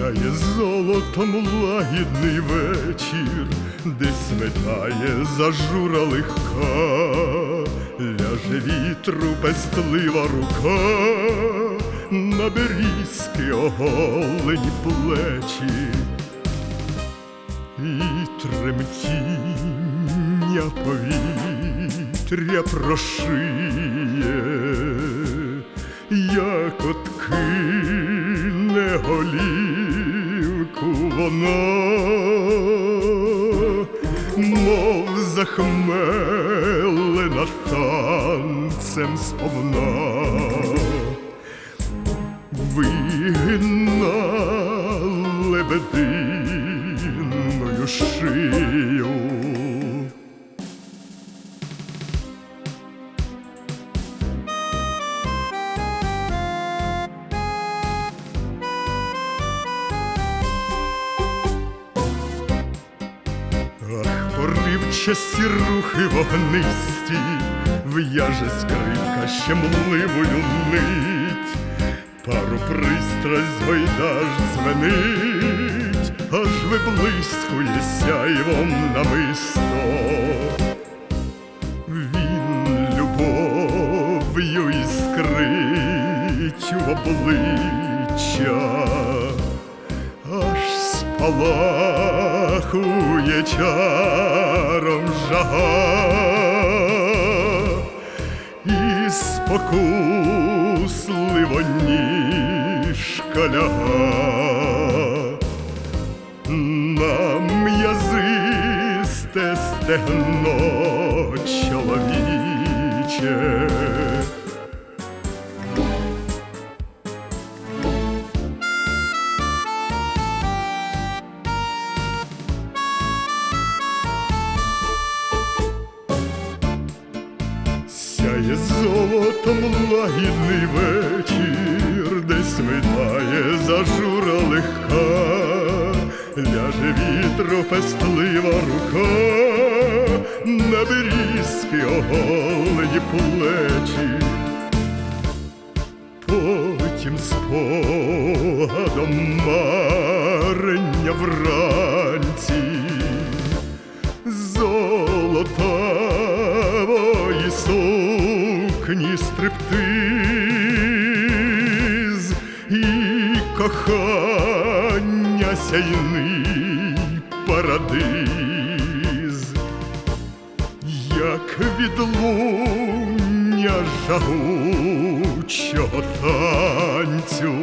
Сяє золотом лагідний вечір, десь метає зажура легка, ляже вітру пестлива рука, на берізки оголені плечі, і тремтіння повітря прошиє, як от кине голівку вона, мов захмелена танцем сповна вигина лебединою шию. Поривчасті рухи вогнисті, в'яже скрипка щемливою нить, пару пристрасть гойдаш дзвенить, аж виблискує сяйвом намисто. Він любов'ю іскрить в обличчя аж спалахує чаром жага, і спокусливо ніжка ляга на м'язисте стегно чоловіче. Сяє золотом лагідний вечір, десь витає зажура легка, ляже вітру пестлива рука, на берізки оголені плечі. Потім спогадом марення вранці сукні стриптиз і кохання сяйний парадиз, як відлуння жагучого танцю.